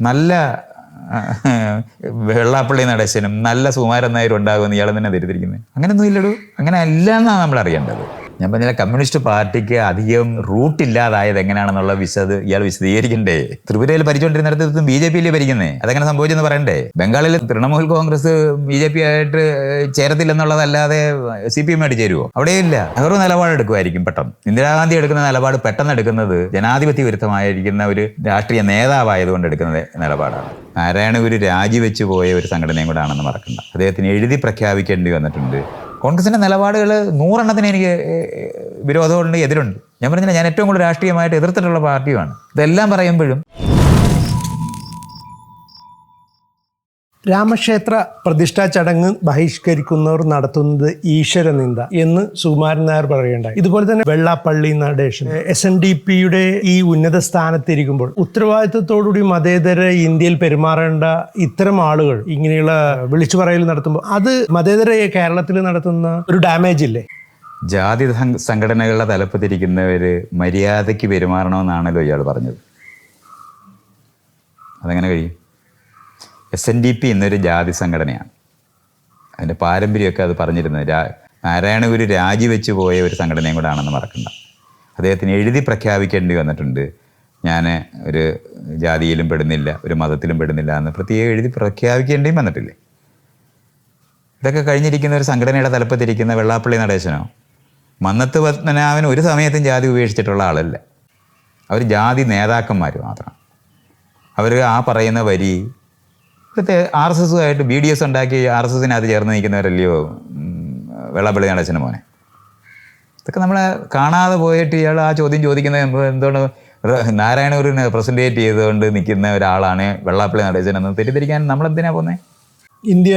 നല്ല വെള്ളാപ്പള്ളി നടേശനും നല്ല സുമാരൻ നായരും ഉണ്ടാകുമെന്ന് ഇയാൾ തന്നെ ധരിത്തിരിക്കുന്നത് അങ്ങനെയൊന്നും ഇല്ലടൂ. അങ്ങനെ അല്ല എന്നാണ് നമ്മൾ അറിയേണ്ടത് ഞാൻ പറഞ്ഞ കമ്മ്യൂണിസ്റ്റ് പാർട്ടിക്ക് അധികം റൂട്ട് ഇല്ലാതായത് എങ്ങനെയാണെന്നുള്ള വിശദ ഇയാൾ വിശദീകരിക്കണ്ടേ? ത്രിപുരയിൽ ഭരിച്ചുകൊണ്ടിരുന്നിടത്ത് ബി ജെ പിയിലെ ഭരിക്കുന്നേ? അതെങ്ങനെ സംഭവിച്ചെന്ന് പറയണ്ടേ? ബംഗാളിൽ Trinamool Congress B J P ആയിട്ട് ചേരത്തില്ലെന്നുള്ളതല്ലാതെ സി പി എം ആയിട്ട് ചേരുവോ? അവിടെയില്ല. അവർ നിലപാട് എടുക്കുമായിരിക്കും പെട്ടെന്ന്. ഇന്ദിരാഗാന്ധി എടുക്കുന്ന നിലപാട് പെട്ടെന്ന് എടുക്കുന്നത് ജനാധിപത്യ വിരുദ്ധമായിരിക്കുന്ന ഒരു രാഷ്ട്രീയ നേതാവായതുകൊണ്ട് എടുക്കുന്ന നിലപാടാണ്. നാരായണ ഗുരു രാജിവെച്ചു പോയ ഒരു സംഘടനയും കൂടെ ആണെന്ന് മറക്കണ്ട. അദ്ദേഹത്തിന് എഴുതി പ്രഖ്യാപിക്കേണ്ടി വന്നിട്ടുണ്ട്. കോൺഗ്രസിന്റെ നിലപാടുകൾ നൂറെണ്ണത്തിന് എനിക്ക് വിരോധമുണ്ട് എതിരുണ്ട്. ഞാൻ പറഞ്ഞില്ല ഞാൻ ഏറ്റവും കൂടുതൽ രാഷ്ട്രീയമായിട്ട് എതിർത്തിട്ടുള്ള പാർട്ടിയുമാണ്. ഇതെല്ലാം പറയുമ്പോഴും രാമക്ഷേത്ര പ്രതിഷ്ഠാ ചടങ്ങ് ബഹിഷ്കരിക്കുന്നവർ നടത്തുന്നത് ഈശ്വര നിന്ദ എന്ന് സുകുമാരൻ നായർ പറയുകയുണ്ടായി. ഇതുപോലെ തന്നെ Vellappally Natesan S N D പിയുടെ ഈ ഉന്നത സ്ഥാനത്തിരിക്കുമ്പോൾ ഉത്തരവാദിത്തത്തോടുകൂടി മതേതര ഇന്ത്യയിൽ പെരുമാറേണ്ട ഇത്തരം ആളുകൾ ഇങ്ങനെയുള്ള വിളിച്ചു പറയൽ നടത്തുമ്പോൾ അത് മതേതര കേരളത്തിൽ നടത്തുന്ന ഒരു ഡാമേജ് ഇല്ലേ? ജാതി സംഘടനകളുടെ തലപ്പത്തിരിക്കുന്നവർ മര്യാദയ്ക്ക് പെരുമാറണമെന്നാണല്ലോ ഇയാൾ പറഞ്ഞത്. അതെങ്ങനെ കഴിയും? എസ് എൻ ഡി പി എന്നൊരു ജാതി സംഘടനയാണ്. അതിന്റെ പാരമ്പര്യമൊക്കെ അത് പറഞ്ഞിരുന്നത്. രാ നാരായണഗുരു രാജിവെച്ച് പോയ ഒരു സംഘടനയും കൂടെ ആണെന്ന് മറക്കണ്ട. അദ്ദേഹത്തിന് എഴുതി പ്രഖ്യാപിക്കേണ്ടി വന്നിട്ടുണ്ട്. ഞാൻ ഒരു ജാതിയിലും പെടുന്നില്ല ഒരു മതത്തിലും പെടുന്നില്ല എന്ന് പ്രത്യേകം എഴുതി പ്രഖ്യാപിക്കേണ്ടിയും വന്നിട്ടില്ലേ? ഇതൊക്കെ കഴിഞ്ഞിരിക്കുന്ന ഒരു സംഘടനയുടെ തലപ്പത്തിരിക്കുന്ന വെള്ളാപ്പള്ളി നടേശനോ? മന്നത്ത് പത്മനാഭൻ ഒരു സമയത്തും ജാതി ഉപേക്ഷിച്ചിട്ടുള്ള ആളല്ല. അവർ ജാതി നേതാക്കന്മാർ മാത്രം. അവർ ആ പറയുന്ന വരി ഇവിടുത്തെ ആർ എസ് എസുമായിട്ട് ബി ഡി എസ് ഉണ്ടാക്കി ആർ എസ് എസിനകത്ത് ചേർന്ന് നിൽക്കുന്നവരല്ലയോ? വെള്ളപ്പള്ളി നടേശന്റെ മോനെ. ഇതൊക്കെ നമ്മളെ കാണാതെ പോയിട്ട് ഇയാൾ ആ ചോദ്യം ചോദിക്കുന്നത് എന്ത് എന്തുകൊണ്ട് നാരായണഗുരുവിനെ പ്രസന്റേറ്റ് ചെയ്തുകൊണ്ട് നിൽക്കുന്ന ഒരാളാണ് വെള്ളാപ്പള്ളി നടേശൻ തെറ്റിദ്ധരിക്കാൻ നമ്മളെന്തിനാണ് പോകുന്നത് ഇന്ത്യ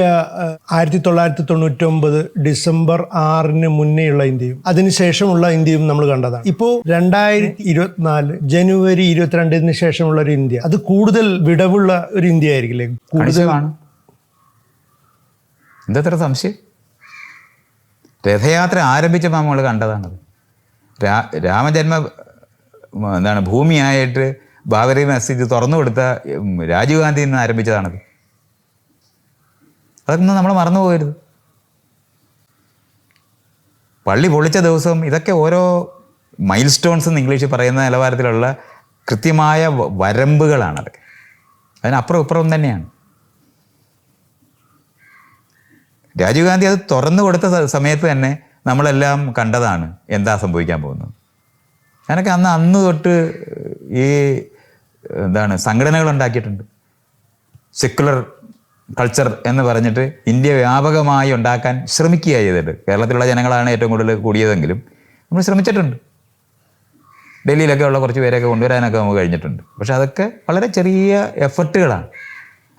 ആയിരത്തി തൊള്ളായിരത്തി തൊണ്ണൂറ്റി ഒമ്പത് ഡിസംബർ ആറിന് മുന്നേയുള്ള ഇന്ത്യയും അതിനുശേഷമുള്ള ഇന്ത്യയും നമ്മൾ കണ്ടതാണ്. ഇപ്പോൾ രണ്ടായിരത്തി ഇരുപത്തിനാല് ജനുവരി ഇരുപത്തിരണ്ടിന് ശേഷമുള്ള ഒരു ഇന്ത്യ അത് കൂടുതൽ വിടവുള്ള ഒരു ഇന്ത്യ ആയിരിക്കില്ലേ കൂടുതൽ എന്താ എന്തത്ര സംശയം? രഥയാത്ര ആരംഭിച്ചപ്പോൾ നമ്മൾ കണ്ടതാണത്. രാ രാമജന്മ എന്താണ് ഭൂമിയായിട്ട് ബാബറി മസ്ജിദ് തുറന്നു കൊടുത്ത രാജീവ് ഗാന്ധി നിന്ന് ആരംഭിച്ചതാണത്. അതൊന്നും നമ്മൾ മറന്നു പോകരുത്. പള്ളി പൊളിച്ച ദിവസം ഇതൊക്കെ ഓരോ മൈൽ സ്റ്റോൺസ് എന്ന് ഇംഗ്ലീഷിൽ പറയുന്ന നിലവാരത്തിലുള്ള കൃത്യമായ വരമ്പുകളാണത്. അതിനപ്പുറം ഇപ്പുറം തന്നെയാണ്. രാജീവ് ഗാന്ധി അത് തുറന്നു കൊടുത്ത സമയത്ത് തന്നെ നമ്മളെല്ലാം കണ്ടതാണ് എന്താ സംഭവിക്കാൻ പോകുന്നത്. ഞാനൊക്കെ അന്ന് അന്ന് തൊട്ട് ഈ എന്താണ് സംഘടനകൾ ഉണ്ടാക്കിയിട്ടുണ്ട്. സെക്കുലർ കൾച്ചർ എന്ന് പറഞ്ഞിട്ട് ഇന്ത്യ വ്യാപകമായി ഉണ്ടാക്കാൻ ശ്രമിക്കുക ചെയ്തിട്ട് കേരളത്തിലുള്ള ജനങ്ങളാണ് ഏറ്റവും കൂടുതൽ കൂടിയതെങ്കിലും നമ്മൾ ശ്രമിച്ചിട്ടുണ്ട്. ഡൽഹിയിലൊക്കെ ഉള്ള കുറച്ച് പേരെയൊക്കെ കൊണ്ടുവരാനൊക്കെ നമുക്ക് കഴിഞ്ഞിട്ടുണ്ട്. പക്ഷെ അതൊക്കെ വളരെ ചെറിയ എഫർട്ടുകളാണ്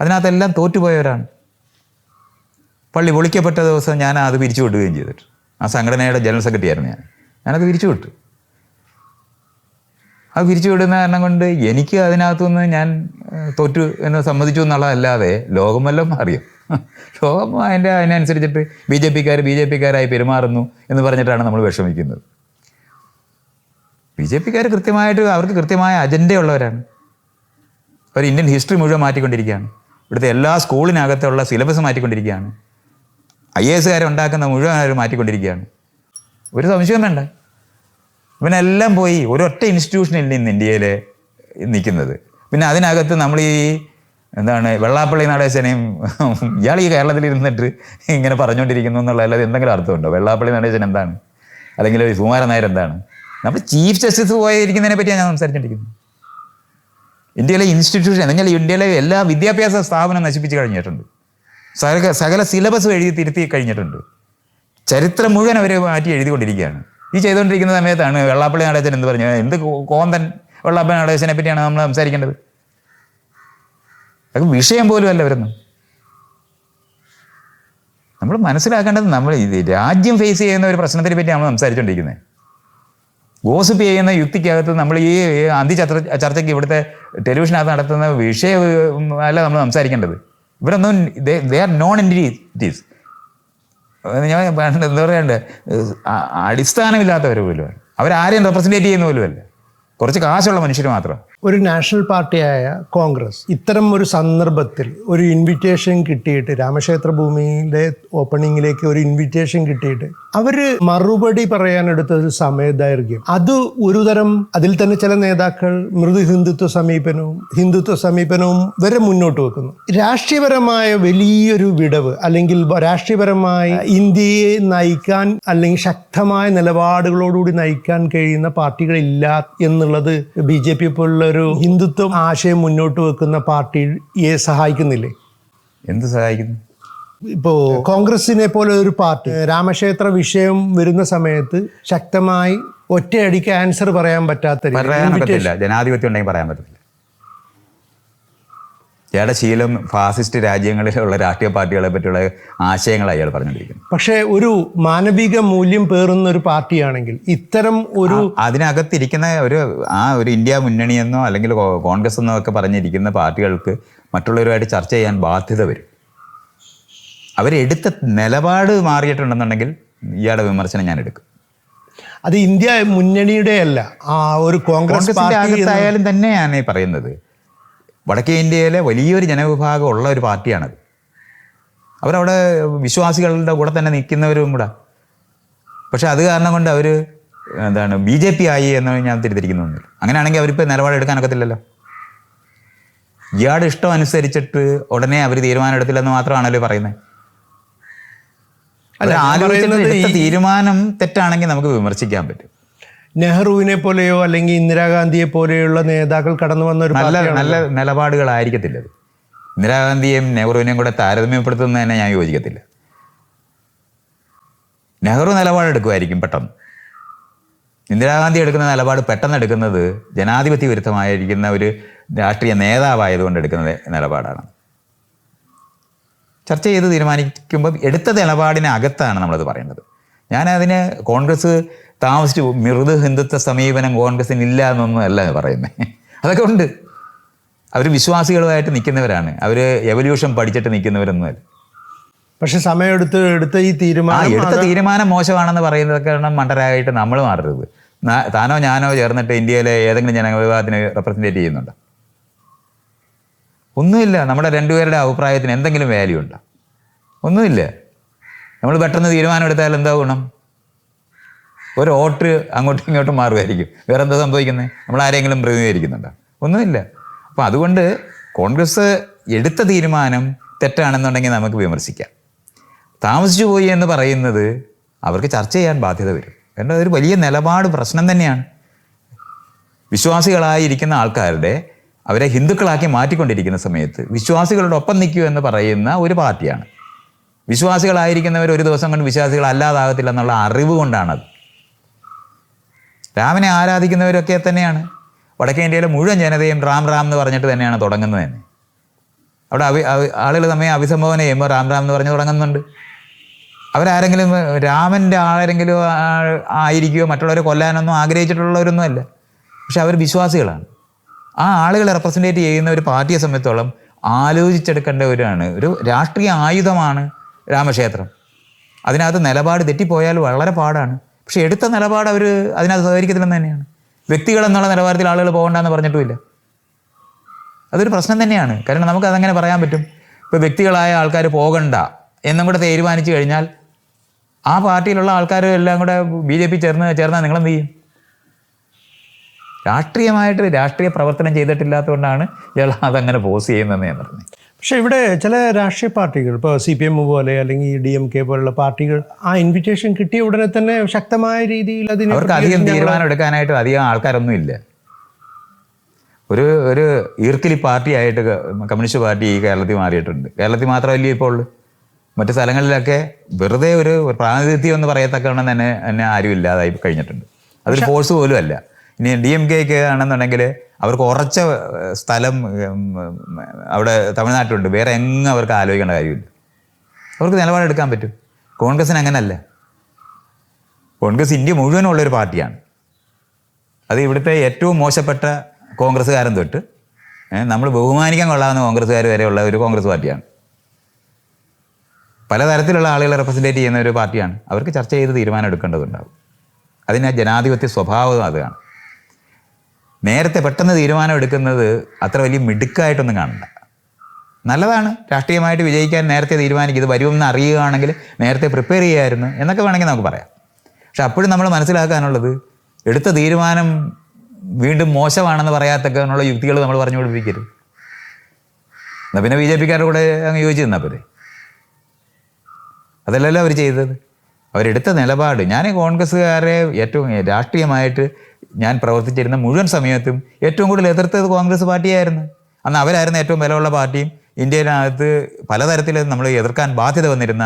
അതിനകത്തെല്ലാം തോറ്റുപോയവരാണ്. പള്ളി പൊളിക്കപ്പെട്ട ദിവസം ഞാൻ അത് പിരിച്ചു വിടുകയും ചെയ്തിട്ട്. ആ സംഘടനയുടെ ജനറൽ സെക്രട്ടറി ആയിരുന്നു ഞാൻ. ഞാനത് പിരിച്ചു വിട്ടു അത് പിരിച്ചു വിടുന്ന കാരണം കൊണ്ട് എനിക്ക് അതിനകത്തുനിന്ന് ഞാൻ തോറ്റു എന്ന് സമ്മതിച്ചു എന്നുള്ളതല്ലാതെ ലോകം വല്ലതും അറിയും ലോകം അതിന്റെ അതിനനുസരിച്ചിട്ട് ബി ജെ പിക്കാർ ബി ജെ പിക്കാരായി പെരുമാറുന്നു എന്ന് പറഞ്ഞിട്ടാണ് നമ്മൾ വിഷമിക്കുന്നത്. ബി ജെ പിക്കാർ കൃത്യമായിട്ട് അവർക്ക് കൃത്യമായ അജണ്ടയുള്ളവരാണ് അവർ ഇന്ത്യൻ ഹിസ്റ്ററി മുഴുവൻ മാറ്റിക്കൊണ്ടിരിക്കുകയാണ്. ഇവിടുത്തെ എല്ലാ സ്കൂളിനകത്തുള്ള സിലബസ് മാറ്റിക്കൊണ്ടിരിക്കുകയാണ്. ഐ എ എസുകാരെ ഉണ്ടാക്കുന്ന മുഴുവൻ അവർ മാറ്റിക്കൊണ്ടിരിക്കുകയാണ്. ഒരു സംശയം വേണ്ട. ഇവനെല്ലാം പോയി ഒരൊറ്റ ഇൻസ്റ്റിറ്റ്യൂഷനില്ല ഇന്ന് ഇന്ത്യയിൽ നിൽക്കുന്നത്. പിന്നെ അതിനകത്ത് നമ്മൾ ഈ എന്താണ് വെള്ളാപ്പള്ളി നടേശനെയും ഇയാൾ ഈ കേരളത്തിൽ ഇരുന്നിട്ട് ഇങ്ങനെ പറഞ്ഞുകൊണ്ടിരിക്കുന്നു എന്നുള്ള അല്ലാതെ എന്തെങ്കിലും അർത്ഥമുണ്ടോ? വെള്ളാപ്പള്ളി നടേശൻ എന്താണ്? അല്ലെങ്കിൽ സുമാരൻ നായർ എന്താണ്? നമ്മൾ ചീഫ് ജസ്റ്റിസ് പോയിരിക്കുന്നതിനെ പറ്റിയാണ് ഞാൻ സംസാരിച്ചുകൊണ്ടിരിക്കുന്നത് ഇന്ത്യയിലെ ഇൻസ്റ്റിറ്റ്യൂഷൻ എന്നാൽ ഇന്ത്യയിലെ എല്ലാ വിദ്യാഭ്യാസ സ്ഥാപനം നശിപ്പിച്ച് കഴിഞ്ഞിട്ടുണ്ട്. സകല സകല സിലബസ് എഴുതി തിരുത്തി കഴിഞ്ഞിട്ടുണ്ട്. ചരിത്രം മുഴുവൻ അവർ മാറ്റി എഴുതിക്കൊണ്ടിരിക്കുകയാണ്. ഈ ചെയ്തുകൊണ്ടിരിക്കുന്ന സമയത്താണ് വെള്ളാപ്പള്ളി നടേശൻ എന്ത് പറഞ്ഞു? എന്ത് കോന്തൻ വെള്ളാപ്പള്ളി നടേശനെ പറ്റിയാണ് നമ്മൾ സംസാരിക്കേണ്ടത്? അത് വിഷയം പോലും അല്ല വരുന്നു നമ്മൾ മനസ്സിലാക്കേണ്ടത് നമ്മൾ ഇത് രാജ്യം ഫേസ് ചെയ്യുന്ന ഒരു പ്രശ്നത്തിനെ പറ്റി നമ്മൾ സംസാരിച്ചുകൊണ്ടിരിക്കുന്നത് ഗോസിപ്പ് ചെയ്യുന്ന യുക്തിക്കകത്ത് നമ്മൾ ഈ ഈ അന്തി ചർച്ച ചർച്ചയ്ക്ക് ഇവിടുത്തെ ടെലിവിഷനകത്ത് നടത്തുന്ന വിഷയം അല്ല നമ്മൾ സംസാരിക്കേണ്ടത്. ഇവരൊന്നും ദേ ആർ നോൺ എന്റിറ്റീസ് ഞാൻ എന്താ പറയണ്ടേ? അടിസ്ഥാനമില്ലാത്തവർ പോലും അവരാരെയും റെപ്രസെന്റേറ്റ് ചെയ്യുന്ന പോലും അല്ല കുറച്ച് കാശുള്ള മനുഷ്യർ മാത്രം. ഒരു നാഷണൽ പാർട്ടിയായ കോൺഗ്രസ് ഇത്തരം ഒരു സന്ദർഭത്തിൽ ഒരു ഇൻവിറ്റേഷൻ കിട്ടിയിട്ട് രാമക്ഷേത്ര ഭൂമിയിലെ ഓപ്പണിങ്ങിലേക്ക് ഒരു ഇൻവിറ്റേഷൻ കിട്ടിയിട്ട് അവർ മറുപടി പറയാനെടുത്ത ഒരു സമയദൈർഘ്യം. അത് ഒരുതരം അതിൽ തന്നെ ചില നേതാക്കൾ മൃദു ഹിന്ദുത്വ സമീപനവും ഹിന്ദുത്വ സമീപനവും വരെ മുന്നോട്ട് വെക്കുന്നു. രാഷ്ട്രീയപരമായ വലിയൊരു വിടവ് അല്ലെങ്കിൽ രാഷ്ട്രീയപരമായി ഇന്ത്യയെ നയിക്കാൻ അല്ലെങ്കിൽ ശക്തമായ നിലപാടുകളോടുകൂടി നയിക്കാൻ കഴിയുന്ന പാർട്ടികളില്ല എന്നുള്ളത് ബി ജെ പി പോലുള്ള ഒരു ഹിന്ദുത്വം ആശയം മുന്നോട്ട് വെക്കുന്ന പാർട്ടിയെ സഹായിക്കുന്നില്ലേ? എന്ത് സഹായിക്കുന്നു? ഇപ്പോ കോൺഗ്രസിനെ പോലെ ഒരു പാർട്ടി രാമക്ഷേത്ര വിഷയം വരുന്ന സമയത്ത് ശക്തമായി ഒറ്റയടിക്ക് ആൻസർ പറയാൻ പറ്റാത്ത. ജനാധിപത്യം ഉണ്ടെങ്കിൽ പറയാൻ പറ്റത്തില്ല. ഇയാളുടെ ശീലം ഫാസിസ്റ്റ് രാജ്യങ്ങളിലുള്ള രാഷ്ട്രീയ പാർട്ടികളെ പറ്റിയുള്ള ആശയങ്ങളായി അയാൾ പറഞ്ഞിരിക്കുന്നത് പക്ഷേ ഒരു മാനവിക മൂല്യം പേറുന്ന ഒരു പാർട്ടിയാണെങ്കിൽ ഇത്തരം ഒരു അതിനകത്തിരിക്കുന്ന ഒരു ആ ഒരു ഇന്ത്യ മുന്നണിയെന്നോ അല്ലെങ്കിൽ കോൺഗ്രസ് എന്നോ ഒക്കെ പറഞ്ഞിരിക്കുന്ന പാർട്ടികൾക്ക് മറ്റുള്ളവരുമായിട്ട് ചർച്ച ചെയ്യാൻ ബാധ്യത വരും. അവരെടുത്ത നിലപാട് മാറിയിട്ടുണ്ടെന്നുണ്ടെങ്കിൽ ഇയാളുടെ വിമർശനം ഞാൻ എടുക്കും. അത് ഇന്ത്യ മുന്നണിയുടെ അല്ല ആ ഒരു കോൺഗ്രസ് പാർട്ടി ആയാലും തന്നെയാണ് ഈ പറയുന്നത്. വടക്കേ ഇന്ത്യയിലെ വലിയൊരു ജനവിഭാഗം ഉള്ള ഒരു പാർട്ടിയാണത്. അവരവിടെ വിശ്വാസികളുടെ കൂടെ തന്നെ നിൽക്കുന്നവരും കൂടെ. പക്ഷെ അത് കാരണം കൊണ്ട് അവർ എന്താണ് ബി ജെ പി ആയി എന്ന് ഞാൻ തിരിത്തിരിക്കുന്നൊന്നുമില്ല അങ്ങനെയാണെങ്കിൽ അവരിപ്പോൾ നിലപാടെടുക്കാനൊക്കത്തില്ലല്ലോ ഇയാളുടെ ഇഷ്ടം അനുസരിച്ചിട്ട് ഉടനെ അവർ തീരുമാനം എടുത്തില്ലെന്ന് മാത്രമാണല്ലോ പറയുന്നത് അല്ല, ആലോചിച്ചിട്ട് തീരുമാനം തെറ്റാണെങ്കിൽ നമുക്ക് വിമർശിക്കാൻ പറ്റും. നെഹ്റുവിനെ പോലെയോ അല്ലെങ്കിൽ ഇന്ദിരാഗാന്ധിയെ പോലെയുള്ള നേതാക്കൾ കടന്നു വന്ന ഒരു നല്ല നല്ല നിലപാടുകളായിരിക്കത്തില്ല അത് ഇന്ദിരാഗാന്ധിയെയും നെഹ്റുവിനെയും കൂടെ താരതമ്യപ്പെടുത്തുന്നതിനെ ഞാൻ യോജിക്കത്തില്ല. നെഹ്റു നിലപാടെടുക്കുമായിരിക്കും പെട്ടെന്ന്. ഇന്ദിരാഗാന്ധി എടുക്കുന്ന നിലപാട് പെട്ടെന്ന് എടുക്കുന്നത് ജനാധിപത്യ വിരുദ്ധമായിരിക്കുന്ന ഒരു രാഷ്ട്രീയ നേതാവായതുകൊണ്ട് എടുക്കുന്ന നിലപാടാണ്. ചർച്ച ചെയ്ത് തീരുമാനിക്കുമ്പോൾ എടുത്ത നിലപാടിനകത്താണ് നമ്മളത് പറയേണ്ടത്. ഞാനതിന് അതിന് കോൺഗ്രസ് താമസിച്ചു മൃദു ഹിന്ദുത്വ സമീപനം കോൺഗ്രസിന് ഇല്ല എന്നൊന്നും അല്ല പറയുന്നത് അതൊക്കെ ഉണ്ട്. അവർ വിശ്വാസികളുമായിട്ട് നിൽക്കുന്നവരാണ്. അവർ എവല്യൂഷൻ പഠിച്ചിട്ട് നിൽക്കുന്നവരൊന്നുമല്ല. പക്ഷെ സമയമെടുത്ത് എടുത്ത ഈ തീരുമാനം എടുത്ത തീരുമാനം മോശമാണെന്ന് പറയുന്നത് കാരണം മണ്ടരായിട്ട് നമ്മൾ മാറരുത്. താനോ ഞാനോ ചേർന്നിട്ട് ഇന്ത്യയിലെ ഏതെങ്കിലും ജനവിഭാഗത്തിന് റെപ്രസെന്റേറ്റ് ചെയ്യുന്നുണ്ടോ. ഒന്നുമില്ല. നമ്മുടെ രണ്ടുപേരുടെ അഭിപ്രായത്തിന് എന്തെങ്കിലും വാല്യൂ ഉണ്ടോ? ഒന്നുമില്ല. നമ്മൾ പെട്ടെന്ന് തീരുമാനം എടുത്താൽ എന്താ ഗുണം? ഒരു ഓട്ട് അങ്ങോട്ടും ഇങ്ങോട്ടും മാറുമായിരിക്കും. വേറെ എന്താ സംഭവിക്കുന്നത് നമ്മൾ ആരെങ്കിലും പ്രതിനിധീകരിക്കുന്നുണ്ടോ? ഒന്നുമില്ല. അപ്പം അതുകൊണ്ട് കോൺഗ്രസ് എടുത്ത തീരുമാനം തെറ്റാണെന്നുണ്ടെങ്കിൽ നമുക്ക് വിമർശിക്കാം. താമസിച്ചു പോയി എന്ന് പറയുന്നത് അവർക്ക് ചർച്ച ചെയ്യാൻ ബാധ്യത വരും. കാരണം അതൊരു വലിയ നിലപാട് പ്രശ്നം തന്നെയാണ്. വിശ്വാസികളായിരിക്കുന്ന ആൾക്കാരുടെ അവരെ ഹിന്ദുക്കളാക്കി മാറ്റിക്കൊണ്ടിരിക്കുന്ന സമയത്ത് വിശ്വാസികളുടെ ഒപ്പം നിൽക്കൂ എന്ന് പറയുന്ന ഒരു പാർട്ടിയാണ്. വിശ്വാസികളായിരിക്കുന്നവർ ഒരു ദിവസം കൊണ്ട് വിശ്വാസികൾ അല്ലാതാകത്തില്ല എന്നുള്ള അറിവ് കൊണ്ടാണത്. രാമനെ ആരാധിക്കുന്നവരൊക്കെ തന്നെയാണ്. വടക്കേ ഇന്ത്യയിലെ മുഴുവൻ ജനതയും റാം റാം എന്ന് പറഞ്ഞിട്ട് തന്നെയാണ് തുടങ്ങുന്നത് തന്നെ. അവിടെ അവി ആളുകൾ തമ്മിൽ അഭിസംബോധന ചെയ്യുമ്പോൾ റാം റാം എന്ന് പറഞ്ഞ് തുടങ്ങുന്നുണ്ട്. അവരാരെങ്കിലും രാമന്റെ ആരെങ്കിലും ആയിരിക്കുകയോ മറ്റുള്ളവരെ കൊല്ലാനൊന്നും ആഗ്രഹിച്ചിട്ടുള്ളവരൊന്നും അല്ല. പക്ഷെ അവർ വിശ്വാസികളാണ്. ആ ആളുകളെ റെപ്രസെന്റേറ്റ് ചെയ്യുന്ന ഒരു പാർട്ടിയെ സംബന്ധിച്ചോളം ആലോചിച്ചെടുക്കേണ്ടവരാണ്. ഒരു രാഷ്ട്രീയ ആയുധമാണ് രാമക്ഷേത്രം. അതിനകത്ത് നിലപാട് തെറ്റിപ്പോയാൽ വളരെ പാടാണ്. പക്ഷെ എടുത്ത നിലപാട് അവർ അതിനകത്ത് സഹകരിക്കത്തില്ലെന്ന് തന്നെയാണ്. വ്യക്തികൾ എന്നുള്ള നിലവാരത്തിൽ ആളുകൾ പോകണ്ടെന്ന് പറഞ്ഞിട്ടുമില്ല. അതൊരു പ്രശ്നം തന്നെയാണ്. കാരണം നമുക്ക് അതങ്ങനെ പറയാൻ പറ്റും. ഇപ്പോൾ വ്യക്തികളായ ആൾക്കാർ പോകണ്ട എന്നും കൂടെ തീരുമാനിച്ചു കഴിഞ്ഞാൽ ആ പാർട്ടിയിലുള്ള ആൾക്കാർ എല്ലാം കൂടെ ബി ജെ പി ചേർന്ന് ചേർന്നാൽ നിങ്ങളെന്ത് ചെയ്യും? രാഷ്ട്രീയമായിട്ട് രാഷ്ട്രീയ പ്രവർത്തനം ചെയ്തിട്ടില്ലാത്തതുകൊണ്ടാണ് ഇയാൾ അതങ്ങനെ പോസ് ചെയ്യുന്നതെന്ന് ഞാൻ പറഞ്ഞു പക്ഷെ ഇവിടെ ചില രാഷ്ട്രീയ പാർട്ടികൾ ഇപ്പോൾ സി പി എം പോലെ അല്ലെങ്കിൽ ഡി എം കെ പോലുള്ള പാർട്ടികൾ ആ ഇൻവിറ്റേഷൻ കിട്ടിയ ഉടനെ തന്നെ ശക്തമായ രീതിയിൽ അതിന് അവർക്ക് അധികം തീരുമാനം എടുക്കാനായിട്ട് അധികം ആൾക്കാരൊന്നും ഇല്ല ഒരു ഒരു ഈർക്കിലി പാർട്ടി ആയിട്ട് കമ്മ്യൂണിസ്റ്റ് പാർട്ടി ഈ കേരളത്തിൽ മാറിയിട്ടുണ്ട്. കേരളത്തിൽ മാത്രമല്ല ഇപ്പോൾ മറ്റു സ്ഥലങ്ങളിലൊക്കെ വെറുതെ ഒരു പ്രാതിനിധ്യം എന്ന് പറയത്തക്കവണ്ണം തന്നെ തന്നെ ആരും ഇല്ലാതായി കഴിഞ്ഞിട്ടുണ്ട്. അതൊരു ഫോഴ്സ് പോലും അല്ല ഇനി ഡി എം കെക്ക് ആണെന്നുണ്ടെങ്കിൽ അവർക്ക് ഉറച്ച സ്ഥലം അവിടെ തമിഴ്നാട്ടിലുണ്ട്. വേറെ എങ്ങും അവർക്ക് ആലോചിക്കേണ്ട കാര്യമില്ല. അവർക്ക് നിലപാടെടുക്കാൻ പറ്റും. കോൺഗ്രസിന് അങ്ങനല്ല. കോൺഗ്രസ് ഇന്ത്യ മുഴുവനുള്ള ഒരു പാർട്ടിയാണ്. അത് ഇവിടുത്തെ ഏറ്റവും മോശപ്പെട്ട കോൺഗ്രസ്സുകാരൻ തൊട്ട് നമ്മൾ ബഹുമാനിക്കാൻ കൊള്ളാവുന്ന കോൺഗ്രസ്സുകാർ വരെയുള്ള ഒരു കോൺഗ്രസ് പാർട്ടിയാണ്. പലതരത്തിലുള്ള ആളുകളെ റെപ്രസെന്റേറ്റ് ചെയ്യുന്ന ഒരു പാർട്ടിയാണ്. അവർക്ക് ചർച്ച ചെയ്ത് തീരുമാനം എടുക്കേണ്ടതുണ്ടാവും. അതിന് ജനാധിപത്യ സ്വഭാവം അതാണ് നേരത്തെ പെട്ടെന്ന് തീരുമാനം എടുക്കുന്നത് അത്ര വലിയ മിടുക്കായിട്ടൊന്നും കാണണ്ട. നല്ലതാണ്. രാഷ്ട്രീയമായിട്ട് വിജയിക്കാൻ നേരത്തെ തീരുമാനിക്കും ഇത് വരുമെന്ന് അറിയുകയാണെങ്കിൽ നേരത്തെ പ്രിപ്പയർ ചെയ്യായിരുന്നു എന്നൊക്കെ വേണമെങ്കിൽ നമുക്ക് പറയാം. പക്ഷെ അപ്പോഴും നമ്മൾ മനസ്സിലാക്കാനുള്ളത് എടുത്ത തീരുമാനം വീണ്ടും മോശമാണെന്ന് പറയാത്തക്കെന്നുള്ള യുക്തികൾ നമ്മൾ പറഞ്ഞു പഠിപ്പിക്കരുത് എന്നാൽ പിന്നെ ബി ജെ പിക്കാരുടെ കൂടെ അങ്ങ് യോജിച്ച് നിന്നാൽ പോരെ? അതല്ലല്ലോ അവർ ചെയ്തത്. അവരെടുത്ത നിലപാട്. ഞാൻ കോൺഗ്രസ്സുകാരെ ഏറ്റവും രാഷ്ട്രീയമായിട്ട് ഞാൻ പ്രവർത്തിച്ചിരുന്ന മുഴുവൻ സമയത്തും ഏറ്റവും കൂടുതൽ എതിർത്തത് കോൺഗ്രസ് പാർട്ടിയായിരുന്നു. അന്ന് അവരായിരുന്നു ഏറ്റവും ബലമുള്ള പാർട്ടിയും. ഇന്ത്യയിലകത്ത് പലതരത്തിൽ നമ്മൾ എതിർക്കാൻ ബാധ്യത വന്നിരുന്ന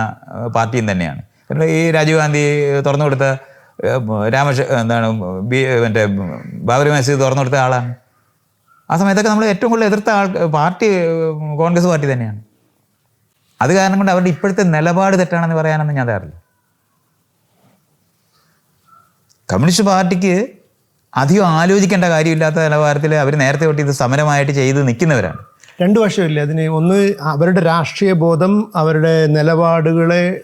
പാർട്ടിയും തന്നെയാണ്. ഈ രാജീവ് ഗാന്ധി തുറന്നു കൊടുത്ത രാമക്ഷ എന്താണ് ബി മറ്റേ ബാബരി മസ്ജിദ് തുറന്നു കൊടുത്ത ആളാണ്. ആ സമയത്തൊക്കെ നമ്മൾ ഏറ്റവും കൂടുതൽ എതിർത്ത ആൾ പാർട്ടി കോൺഗ്രസ് പാർട്ടി തന്നെയാണ്. അത് കാരണം കൊണ്ട് അവരുടെ ഇപ്പോഴത്തെ നിലപാട് തെറ്റാണെന്ന് പറയാനൊന്നും ഞാൻ തയ്യാറില്ല. കമ്മ്യൂണിസ്റ്റ് പാർട്ടിക്ക് അധികം ആലോചിക്കേണ്ട കാര്യമില്ലാത്ത നിലവാരത്തിൽ അവർ നേരത്തെ തൊട്ട് ഇത് സമരമായിട്ട് ചെയ്ത് നിൽക്കുന്നവരാണ്. രണ്ടു വശമില്ല? അതിന് ഒന്ന് അവരുടെ രാഷ്ട്രീയ ബോധം അവരുടെ നിലപാടുകളെ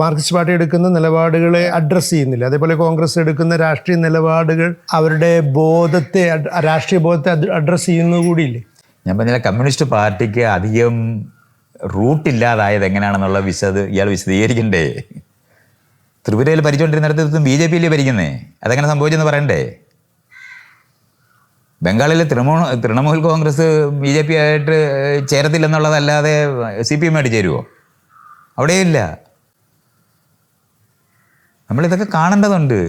മാർക്സിസ്റ്റ് പാർട്ടി എടുക്കുന്ന നിലപാടുകളെ അഡ്രസ്സ് ചെയ്യുന്നില്ല. അതേപോലെ കോൺഗ്രസ് എടുക്കുന്ന രാഷ്ട്രീയ നിലപാടുകൾ അവരുടെ ബോധത്തെ രാഷ്ട്രീയ ബോധത്തെ അഡ്രസ്സ് ചെയ്യുന്നത് കൂടിയില്ലേ? ഞാൻ പറഞ്ഞാൽ കമ്മ്യൂണിസ്റ്റ് പാർട്ടിക്ക് അധികം റൂട്ട് റൂട്ടില്ലാതായത് എങ്ങനെയാണെന്നുള്ള വിശദ ഇയാൾ വിശദീകരിക്കണ്ടേ? ത്രിപുരയിൽ ഭരിച്ചുകൊണ്ടിരുന്നിടത്തും ബി ജെ പിയിലേ ഭരിക്കുന്നേ? അതെങ്ങനെ സംഭവിച്ചെന്ന് പറയണ്ടേ? ബംഗാളിലെ Trinamool Trinamool Congress B J P ആയിട്ട് ചേരത്തില്ലെന്നുള്ളതല്ലാതെ സി പി എം ആയിട്ട് ചേരുമോ അവിടെയില്ല. നമ്മളിതൊക്കെ കാണേണ്ടതുണ്ട്.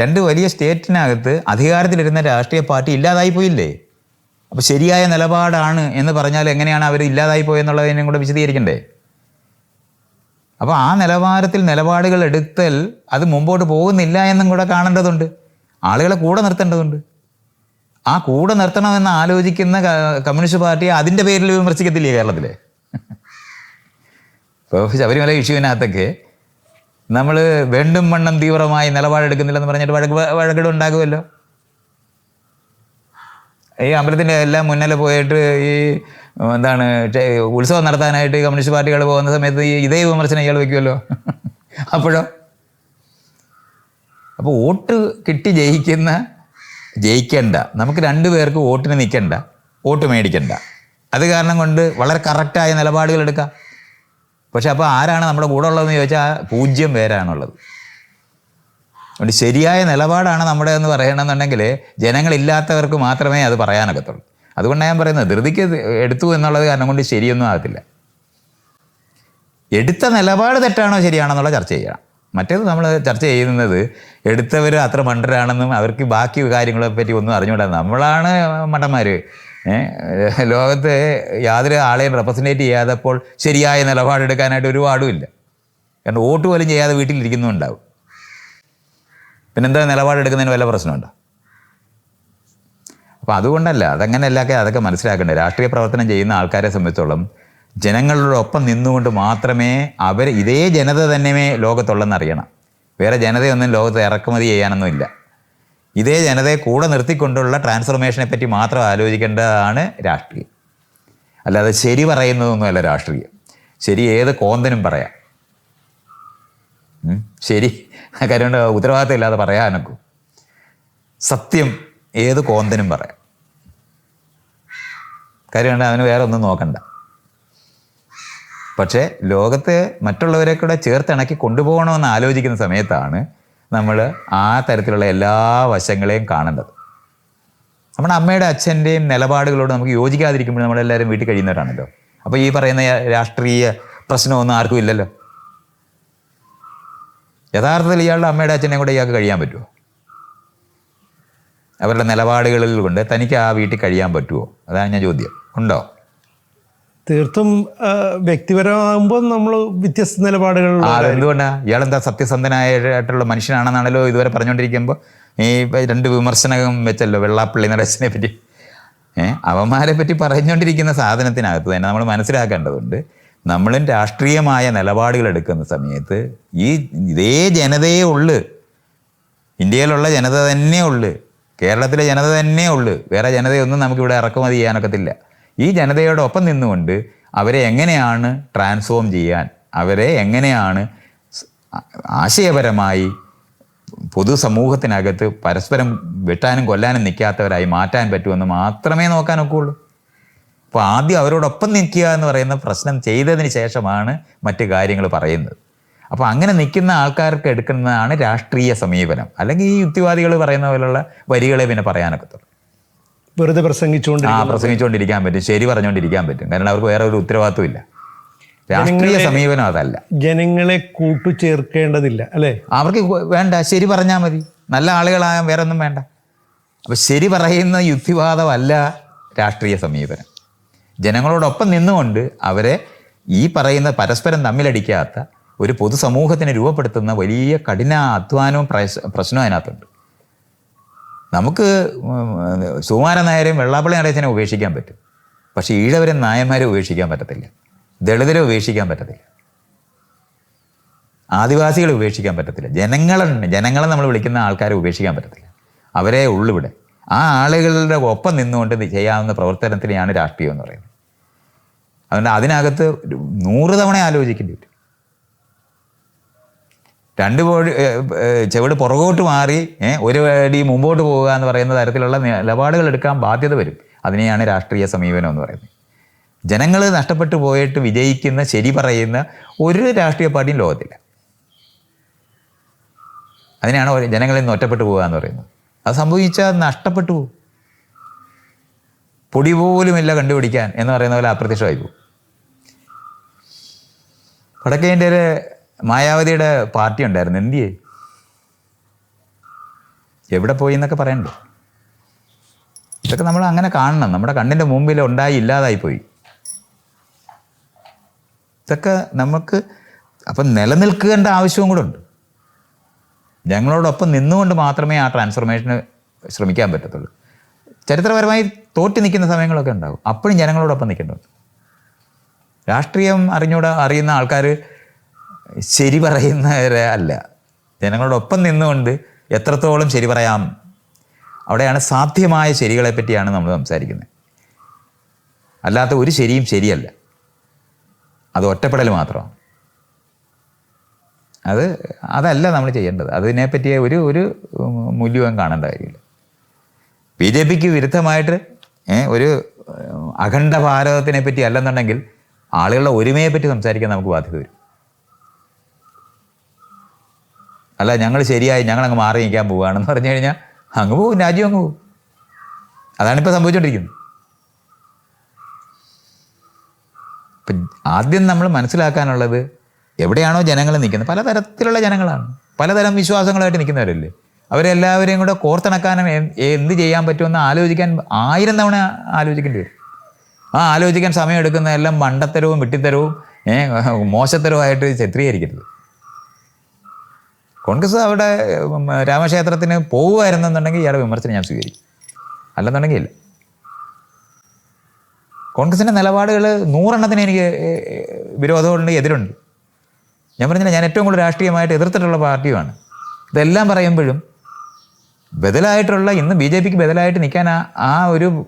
രണ്ട് വലിയ സ്റ്റേറ്റിനകത്ത് അധികാരത്തിലിരുന്ന രാഷ്ട്രീയ പാർട്ടി ഇല്ലാതായി പോയില്ലേ അപ്പോൾ ശരിയായ നിലപാടാണ് എന്ന് പറഞ്ഞാൽ എങ്ങനെയാണ് അവർ ഇല്ലാതായി പോയെന്നുള്ളതിനും കൂടെ വിശദീകരിക്കണ്ടേ? അപ്പോൾ ആ നിലവാരത്തിൽ നിലപാടുകൾ എടുത്തൽ അത് മുമ്പോട്ട് പോകുന്നില്ല എന്നും കൂടെ കാണേണ്ടതുണ്ട്. ആളുകളെ കൂടെ നിർത്തേണ്ടതുണ്ട്. ആ കൂടെ നിർത്തണമെന്ന് ആലോചിക്കുന്ന കമ്മ്യൂണിസ്റ്റ് പാർട്ടി അതിന്റെ പേരിൽ വിമർശിക്കത്തില്ലേ കേരളത്തിൽ ഇപ്പോൾ ശബരിമല ഇഷ്യൂവിനകത്തൊക്കെ നമ്മൾ വെണ്ടും മണ്ണും തീവ്രമായി നിലപാടെടുക്കുന്നില്ലെന്ന് പറഞ്ഞിട്ട് വഴക്ക് വഴക്കിട് ഉണ്ടാകുമല്ലോ. ഈ അമ്പലത്തിന്റെ എല്ലാം മുന്നിൽ പോയിട്ട് ഈ എന്താണ് ഉത്സവം നടത്താനായിട്ട് കമ്മ്യൂണിസ്റ്റ് പാർട്ടികൾ പോകുന്ന സമയത്ത് ഈ ഇതേ വിമർശനം ഇയാൾ വയ്ക്കുമല്ലോ. അപ്പോഴോ? അപ്പോൾ വോട്ട് കിട്ടി ജയിക്കുന്ന ജയിക്കണ്ട. നമുക്ക് രണ്ടു പേർക്ക് വോട്ടിന് നിൽക്കണ്ട വോട്ട് മേടിക്കണ്ട. അത് കാരണം കൊണ്ട് വളരെ കറക്റ്റായ നിലപാടുകൾ എടുക്കാം. പക്ഷെ അപ്പോൾ ആരാണ് നമ്മുടെ കൂടെ ഉള്ളതെന്ന് ചോദിച്ചാൽ പൂജ്യം പേരാണുള്ളത് അതുകൊണ്ട് ശരിയായ നിലപാടാണ് നമ്മുടെ എന്ന് പറയണമെന്നുണ്ടെങ്കിൽ ജനങ്ങളില്ലാത്തവർക്ക് മാത്രമേ അത് പറയാനൊക്കത്തുള്ളൂ. അതുകൊണ്ടാണ് ഞാൻ പറയുന്നത്. ധൃതിക്ക് എടുത്തു എന്നുള്ളത് കാരണം കൊണ്ട് ശരിയൊന്നും ആകത്തില്ല. എടുത്ത നിലപാട് തെറ്റാണോ ശരിയാണോ എന്നുള്ള ചർച്ച ചെയ്യണം. മറ്റേത് നമ്മൾ ചർച്ച ചെയ്യുന്നത് എടുത്തവർ അത്ര മണ്ടരാണെന്നും അവർക്ക് ബാക്കി കാര്യങ്ങളെ പറ്റി ഒന്നും അറിഞ്ഞുകൂടാ. നമ്മളാണ് മണ്ടന്മാർ ലോകത്ത് യാതൊരു ആളെയും റെപ്രസെന്റേറ്റ് ചെയ്യാതപ്പോൾ ശരിയായ നിലപാടെടുക്കാനായിട്ട് ഒരുപാടും ഇല്ല. കാരണം വോട്ട് പോലും ചെയ്യാതെ വീട്ടിലിരിക്കുന്നുണ്ടാവും. പിന്നെന്താ നിലപാടെടുക്കുന്നതിന് വല്ല പ്രശ്നമുണ്ടോ? അപ്പോൾ അതുകൊണ്ടല്ല അതങ്ങനെയല്ലൊക്കെ അതൊക്കെ മനസ്സിലാക്കേണ്ടത്. രാഷ്ട്രീയ പ്രവർത്തനം ചെയ്യുന്ന ആൾക്കാരെ സംബന്ധിച്ചോളം ജനങ്ങളുടെ ഒപ്പം നിന്നുകൊണ്ട് മാത്രമേ അവർ ഇതേ ജനത തന്നെ ലോകത്തുള്ളെന്ന് അറിയണം വേറെ ജനതയൊന്നും ലോകത്ത് ഇറക്കുമതി ചെയ്യാനൊന്നും ഇല്ല ഇതേ ജനതയെ കൂടെ നിർത്തിക്കൊണ്ടുള്ള ട്രാൻസ്ഫോർമേഷനെ പറ്റി മാത്രം ആലോചിക്കേണ്ടതാണ് രാഷ്ട്രീയം. അല്ലാതെ ശരി പറയുന്നതൊന്നുമല്ല രാഷ്ട്രീയം. ശരി ഏത് കോന്തനും പറയാം. ശരി. കാര്യം ഉത്തരവാദിത്തം ഇല്ലാതെ പറയാനൊക്കും. സത്യം ഏത് കോന്തനും പറയാം. കാര്യം കൊണ്ട് അവന് വേറെ ഒന്നും നോക്കണ്ട. പക്ഷേ ലോകത്തെ മറ്റുള്ളവരെ കൂടെ ചേർത്തിണക്കി കൊണ്ടുപോകണമെന്ന് ആലോചിക്കുന്ന സമയത്താണ് നമ്മൾ ആ തരത്തിലുള്ള എല്ലാ വശങ്ങളെയും കാണേണ്ടത്. നമ്മുടെ അമ്മയുടെ അച്ഛന്റെയും നിലപാടുകളോട് നമുക്ക് യോജിക്കാതിരിക്കുമ്പോൾ നമ്മളെല്ലാവരും വീട്ടിൽ കഴിയുന്നവരാണല്ലോ. അപ്പോൾ ഈ പറയുന്ന രാഷ്ട്രീയ പ്രശ്നമൊന്നും ആർക്കും ഇല്ലല്ലോ. യഥാർത്ഥത്തിൽ ഇയാളുടെ അമ്മയുടെ അച്ഛനെ കൂടെ ഇയാൾക്ക് കഴിയാൻ പറ്റുമോ അവരുടെ നിലപാടുകളിൽ കൊണ്ട് തനിക്ക് ആ വീട്ടിൽ കഴിയാൻ പറ്റുമോ അതാണ് ഞാൻ ചോദ്യം. ഉണ്ടോ? തീർത്തും വ്യക്തിപരമാകുമ്പോൾ നമ്മൾ വ്യത്യസ്ത നിലപാടുകൾ എന്തുകൊണ്ടാ അതെന്തുകൊണ്ടാ? ഇയാളെന്താ സത്യസന്ധനായിട്ടുള്ള മനുഷ്യനാണെന്നാണല്ലോ ഇതുവരെ പറഞ്ഞുകൊണ്ടിരിക്കുമ്പോൾ ഈ രണ്ട് വിമർശനം വെച്ചല്ലോ വെള്ളാപ്പള്ളി നടേശനെ പറ്റി. ഏഹ് അവന്മാരെ പറ്റി പറഞ്ഞുകൊണ്ടിരിക്കുന്ന സാധനത്തിനകത്ത് തന്നെ നമ്മൾ മനസ്സിലാക്കേണ്ടതുണ്ട് നമ്മളും രാഷ്ട്രീയമായ നിലപാടുകൾ എടുക്കുന്ന സമയത്ത് ഈ ഇതേ ജനതയേ ഉള്ളു. ഇന്ത്യയിലുള്ള ജനത തന്നെ ഉള്ളു. കേരളത്തിലെ ജനത തന്നെ ഉള്ളു. വേറെ ജനതയൊന്നും നമുക്കിവിടെ ഇറക്കുമതി ചെയ്യാനൊക്കത്തില്ല. ഈ ജനതയോടൊപ്പം നിന്നുകൊണ്ട് അവരെ എങ്ങനെയാണ് ട്രാൻസ്ഫോം ചെയ്യാൻ അവരെ എങ്ങനെയാണ് ആശയപരമായി പൊതുസമൂഹത്തിനകത്ത് പരസ്പരം വെട്ടാനും കൊല്ലാനും നിൽക്കാത്തവരായി മാറ്റാൻ പറ്റുമെന്ന് മാത്രമേ നോക്കാൻ ഒക്കുള്ളൂ അപ്പോൾ ആദ്യം അവരോടൊപ്പം നിൽക്കുക എന്ന് പറയുന്ന പ്രശ്നം ചെയ്തതിന് ശേഷമാണ് മറ്റു കാര്യങ്ങൾ പറയുന്നത്. അപ്പോൾ അങ്ങനെ നിൽക്കുന്ന ആൾക്കാർക്ക് എടുക്കുന്നതാണ് രാഷ്ട്രീയ സമീപനം. അല്ലെങ്കിൽ ഈ യുക്തിവാദികൾ പറയുന്ന പോലുള്ള വരികളെ പിന്നെ പറയാനൊക്കത്തുള്ളൂ. വെറുതെ പ്രസംഗിച്ചുകൊണ്ട് ആ പ്രസംഗിച്ചുകൊണ്ടിരിക്കാൻ പറ്റും. ശരി പറഞ്ഞുകൊണ്ടിരിക്കാൻ പറ്റും. കാരണം അവർക്ക് വേറെ ഒരു ഉത്തരവാദിത്വം ഇല്ല. രാഷ്ട്രീയ സമീപനം അതല്ല. ജനങ്ങളെ കൂട്ടുചേർക്കേണ്ടതില്ല അല്ലേ? അവർക്ക് വേണ്ട. ശരി പറഞ്ഞാൽ മതി. നല്ല ആളുകളാകാൻ വേറെ ഒന്നും വേണ്ട. അപ്പം ശരി പറയുന്ന യുക്തിവാദമല്ല രാഷ്ട്രീയ സമീപനം. ജനങ്ങളോടൊപ്പം നിന്നുകൊണ്ട് അവരെ ഈ പറയുന്ന പരസ്പരം തമ്മിലടിക്കാത്ത ഒരു പൊതുസമൂഹത്തിനെ രൂപപ്പെടുത്തുന്ന വലിയ കഠിന അധ്വാനവും പ്രശ് പ്രശ്നവും അതിനകത്തുണ്ട്. നമുക്ക് സുകുമാരൻ നായരെയും വെള്ളാപ്പള്ളി നടേശനെ ഉപേക്ഷിക്കാൻ പറ്റും. പക്ഷേ ഈഴവരെ നായന്മാരെ ഉപേക്ഷിക്കാൻ പറ്റത്തില്ല. ദളിതരെ ഉപേക്ഷിക്കാൻ പറ്റത്തില്ല. ആദിവാസികളെ ഉപേക്ഷിക്കാൻ പറ്റത്തില്ല. ജനങ്ങളുണ്ട് ജനങ്ങളെ നമ്മൾ വിളിക്കുന്ന ആൾക്കാരെ ഉപേക്ഷിക്കാൻ പറ്റത്തില്ല. അവരെ ഉള്ളിവിടെ. ആ ആളുകളുടെ ഒപ്പം നിന്നുകൊണ്ട് ചെയ്യാവുന്ന പ്രവർത്തനത്തിനെയാണ് രാഷ്ട്രീയം എന്ന് പറയുന്നത്. അതുകൊണ്ട് അതിനകത്ത് നൂറ് തവണ ആലോചിക്കേണ്ടി വരും. രണ്ട് പോഴി ചെവിട് പുറകോട്ട് മാറി ഒരു അടി മുമ്പോട്ട് പോവുക എന്ന് പറയുന്ന തരത്തിലുള്ള നിലപാടുകൾ എടുക്കാൻ ബാധ്യത വരും. അതിനെയാണ് രാഷ്ട്രീയ സമീപനം എന്ന് പറയുന്നത്. ജനങ്ങൾ നഷ്ടപ്പെട്ടു പോയിട്ട് വിജയിക്കുന്ന ശരി പറയുന്ന ഒരു രാഷ്ട്രീയ പാർട്ടിയും ലോകത്തില്ല. അതിനാണ് ജനങ്ങളിൽ നിന്ന് ഒറ്റപ്പെട്ടു പോകുക എന്ന് പറയുന്നത്. അത് സംഭവിച്ചാൽ നഷ്ടപ്പെട്ടു പോകും. പൊടി പോലുമില്ല കണ്ടുപിടിക്കാൻ എന്ന് പറയുന്ന പോലെ അപ്രത്യക്ഷമായി പോകും. വടക്കേന്റെ ഒരു മായാവതിയുടെ പാർട്ടി ഉണ്ടായിരുന്നു എന്തിയെ? എവിടെ പോയി എന്നൊക്കെ പറയണ്ടേ? ഇതൊക്കെ നമ്മൾ അങ്ങനെ കാണണം. നമ്മുടെ കണ്ണിന്റെ മുമ്പിൽ ഉണ്ടായി ഇല്ലാതായി പോയി. ഇതൊക്കെ നമുക്ക് അപ്പം നിലനിൽക്കേണ്ട ആവശ്യവും കൂടെ ഉണ്ട്. ഞങ്ങളോടൊപ്പം നിന്നുകൊണ്ട് മാത്രമേ ആ ട്രാൻസ്ഫോർമേഷന് ശ്രമിക്കാൻ പറ്റത്തുള്ളൂ. ചരിത്രപരമായി തോറ്റി നിൽക്കുന്ന സമയങ്ങളൊക്കെ ഉണ്ടാകും. അപ്പോഴും ജനങ്ങളോടൊപ്പം നിൽക്കേണ്ടതുണ്ട്. രാഷ്ട്രീയം അറിഞ്ഞൂടെ അറിയുന്ന ആൾക്കാർ ശരി പറയുന്നവരെ അല്ല. ജനങ്ങളോടൊപ്പം നിന്നുകൊണ്ട് എത്രത്തോളം ശരി പറയാം? അവിടെയാണ് സാധ്യമായ ശരികളെ പറ്റിയാണ് നമ്മൾ സംസാരിക്കുന്നത്. അല്ലാത്ത ഒരു ശരിയും ശരിയല്ല. അത് ഒറ്റപ്പെടൽ മാത്രമാണ് അത് അതല്ല നമ്മൾ ചെയ്യേണ്ടത്. അതിനെപ്പറ്റിയ ഒരു ഒരു മൂല്യവും കാണേണ്ട കാര്യമില്ല. ബി ജെ പിക്ക് വിരുദ്ധമായിട്ട് ഒരു അഖണ്ഡ ഭാരതത്തിനെ പറ്റി അല്ലെന്നുണ്ടെങ്കിൽ ആളുകളുടെ ഒരുമയെ പറ്റി സംസാരിക്കാൻ നമുക്ക് ബാധ്യത വരും. അല്ല ഞങ്ങൾ ശരിയായി ഞങ്ങൾ അങ്ങ് മാറി നിൽക്കാൻ പോവുകയാണെന്ന് പറഞ്ഞു കഴിഞ്ഞാൽ അങ്ങ് പോകും രാജ്യം അങ്ങ് പോകും അതാണിപ്പോൾ സംഭവിച്ചുകൊണ്ടിരിക്കുന്നത് ഇപ്പം ആദ്യം നമ്മൾ മനസ്സിലാക്കാനുള്ളത് എവിടെയാണോ ജനങ്ങൾ നിൽക്കുന്നത്. പലതരത്തിലുള്ള ജനങ്ങളാണ്. പലതരം വിശ്വാസങ്ങളായിട്ട് നിൽക്കുന്നവരല്ലേ. അവരെല്ലാവരെയും കൂടെ കോർത്തിണക്കാനും എന്ത് ചെയ്യാൻ പറ്റുമെന്ന് ആലോചിക്കാൻ ആയിരം തവണ ആലോചിക്കേണ്ടി വരും. ആ ആലോചിക്കാൻ സമയം എടുക്കുന്ന എല്ലാം മണ്ടത്തരവും വിട്ടിത്തരവും മോശത്തരവുമായിട്ട് ചിത്രീകരിക്കരുത്. കോൺഗ്രസ് അവിടെ രാമക്ഷേത്രത്തിന് പോവുമായിരുന്നെന്നുണ്ടെങ്കിൽ ഇയാളുടെ വിമർശനം ഞാൻ സ്വീകരിക്കും. അല്ലെന്നുണ്ടെങ്കിൽ ഇല്ല. കോൺഗ്രസിന്റെ നിലപാടുകൾ നൂറെണ്ണത്തിന് എനിക്ക് വിരോധമുണ്ട് എതിരുണ്ട്. ഞാൻ പറഞ്ഞില്ല ഞാൻ ഏറ്റവും കൂടുതൽ രാഷ്ട്രീയമായിട്ട് എതിർത്തിട്ടുള്ള പാർട്ടിയുമാണ്. ഇതെല്ലാം പറയുമ്പോഴും ബദലായിട്ടുള്ള ഇന്ന് ബി ജെ പിക്ക് ബദലായിട്ട് നിൽക്കാൻ ആ ആ ഒരു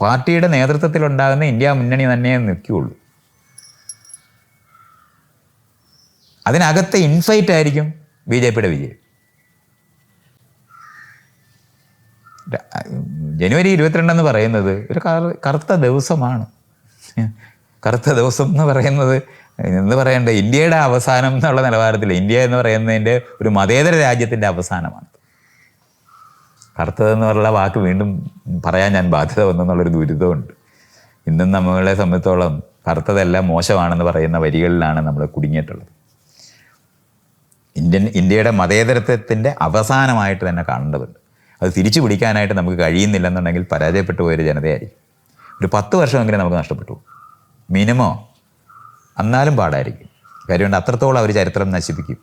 പാർട്ടിയുടെ നേതൃത്വത്തിലുണ്ടാകുന്ന ഇന്ത്യ മുന്നണി തന്നെ നിൽക്കുകയുള്ളൂ. അതിനകത്തെ ഇൻസൈറ്റ് ആയിരിക്കും ബി ജെ പിയുടെ വിജയം. ജനുവരി ഇരുപത്തിരണ്ടെന്ന് പറയുന്നത് ഒരു കറ- കറുത്ത ദിവസമാണ്. കറുത്ത ദിവസം എന്ന് പറയുന്നത് എന്ന് പറയേണ്ട ഇന്ത്യയുടെ അവസാനം എന്നുള്ള നിലവാരത്തിൽ ഇന്ത്യ എന്ന് പറയുന്നതിന്റെ ഒരു മതേതര രാജ്യത്തിന്റെ അവസാനമാണ്. കറുത്തതെന്ന് പറയുന്ന വാക്ക് വീണ്ടും പറയാൻ ഞാൻ ബാധ്യത വന്നെന്നുള്ളൊരു ദുരിതമുണ്ട്. ഇന്നും നമ്മളെ സംബന്ധിച്ചോളം കറുത്തതെല്ലാം മോശമാണെന്ന് പറയുന്ന വരികളിലാണ് നമ്മൾ കുടുങ്ങിയിട്ടുള്ളത്. ഇന്ത്യൻ ഇന്ത്യയുടെ മതേതരത്വത്തിന്റെ അവസാനമായിട്ട് തന്നെ കാണേണ്ടതുണ്ട്. അത് തിരിച്ചു പിടിക്കാനായിട്ട് നമുക്ക് കഴിയുന്നില്ലെന്നുണ്ടെങ്കിൽ പരാജയപ്പെട്ടു പോയൊരു ജനതയായിരിക്കും. ഒരു പത്ത് വർഷമെങ്കിലും നമുക്ക് നഷ്ടപ്പെട്ടു. മിനിമോ എന്നാലും പാടായിരിക്കും. കാര്യമുണ്ട് അത്രത്തോളം അവർ ചരിത്രം നശിപ്പിക്കും.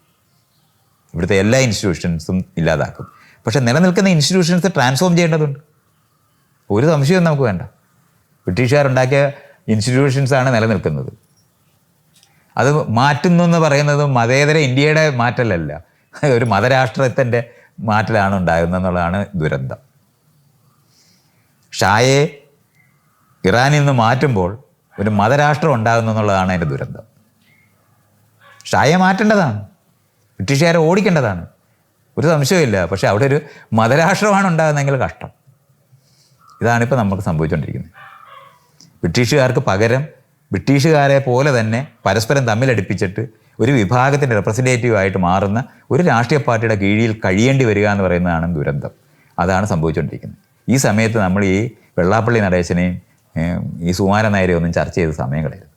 ഇവിടുത്തെ എല്ലാ ഇൻസ്റ്റിറ്റ്യൂഷൻസും ഇല്ലാതാക്കും. പക്ഷേ നിലനിൽക്കുന്ന ഇൻസ്റ്റിറ്റ്യൂഷൻസ് ട്രാൻസ്ഫോം ചെയ്യേണ്ടതുണ്ട്. ഒരു സംശയവും നമുക്ക് വേണ്ട. ബ്രിട്ടീഷുകാരുണ്ടാക്കിയ ഇൻസ്റ്റിറ്റ്യൂഷൻസാണ് നിലനിൽക്കുന്നത്. അത് മാറ്റുന്നു എന്ന് പറയുന്നത് മതേതര ഇന്ത്യയുടെ മാറ്റലല്ല. ഒരു മതരാഷ്ട്രത്തിന്റെ മാറ്റലാണ് ഉണ്ടാകുന്നതെന്നുള്ളതാണ് ദുരന്തം. ഷായെ ഇറാനിൽ നിന്ന് മാറ്റുമ്പോൾ ഒരു മതരാഷ്ട്രം ഉണ്ടാകുന്നു എന്നുള്ളതാണ് അതിന്റെ ദുരന്തം. ഷായെ മാറ്റേണ്ടതാണ്. ബ്രിട്ടീഷുകാരെ ഓടിക്കേണ്ടതാണ്. ഒരു സംശയമില്ല പക്ഷേ അവിടെ ഒരു മതരാഷ്ട്രമാണ് ഉണ്ടാകുന്നതെങ്കിൽ കഷ്ടം. ഇതാണിപ്പോൾ നമുക്ക് സംഭവിച്ചുകൊണ്ടിരിക്കുന്നത് ബ്രിട്ടീഷുകാർക്ക് പകരം ബ്രിട്ടീഷുകാരെ പോലെ തന്നെ പരസ്പരം തമ്മിലടിപ്പിച്ചിട്ട് ഒരു വിഭാഗത്തിന്റെ റെപ്രസെന്റേറ്റീവ് ആയിട്ട് മാറുന്ന ഒരു രാഷ്ട്രീയ പാർട്ടിയുടെ കീഴിൽ കഴിയേണ്ടി വരിക എന്ന് പറയുന്നതാണ് ദുരന്തം. അതാണ് സംഭവിച്ചുകൊണ്ടിരിക്കുന്നത്. ഈ സമയത്ത് നമ്മൾ ഈ വെള്ളാപ്പള്ളി നടേശനെയും ഈ സുമാരൻ നായരെയും ഒന്നും ചർച്ച ചെയ്ത സമയം കളയരുത്.